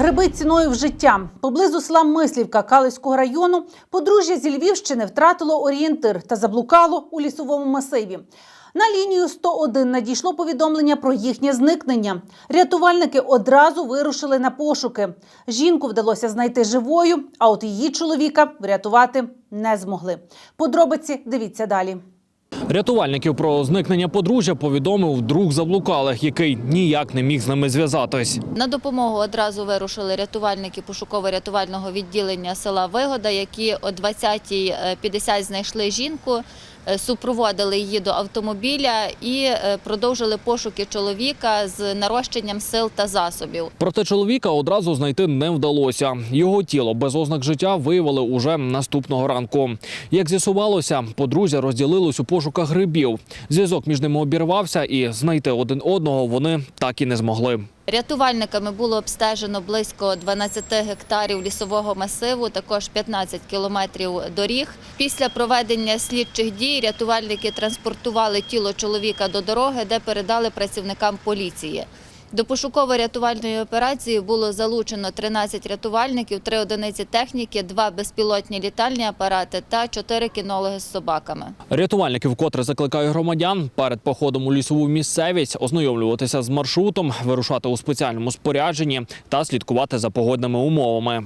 Гриби ціною в життя. Поблизу села Мислівка Калиського району подружжя зі Львівщини втратило орієнтир та заблукало у лісовому масиві. На лінію 101 надійшло повідомлення про їхнє зникнення. Рятувальники одразу вирушили на пошуки. Жінку вдалося знайти живою, а от її чоловіка врятувати не змогли. Подробиці дивіться далі. Рятувальників про зникнення подружжя повідомив друг заблукалих, який ніяк не міг з ними зв'язатись. На допомогу одразу вирушили рятувальники пошуково-рятувального відділення села Вигода, які о 20.50 знайшли жінку, е, супроводили її до автомобіля і е, продовжили пошуки чоловіка з нарощенням сил та засобів. Проте чоловіка одразу знайти не вдалося. Його тіло без ознак життя виявили уже наступного ранку. Як з'ясувалося, подружжя розділилось у пошуках грибів. Зв'язок між ними обірвався, і знайти один одного вони так і не змогли. Рятувальниками було обстежено близько 12 гектарів лісового масиву, також 15 кілометрів доріг. Після проведення слідчих дій рятувальники транспортували тіло чоловіка до дороги, де передали працівникам поліції. До пошуково-рятувальної операції було залучено 13 рятувальників, 3 одиниці техніки, 2 безпілотні літальні апарати та 4 кінологи з собаками. Рятувальники вкотре закликають громадян перед походом у лісову місцевість ознайомлюватися з маршрутом, вирушати у спеціальному спорядженні та слідкувати за погодними умовами.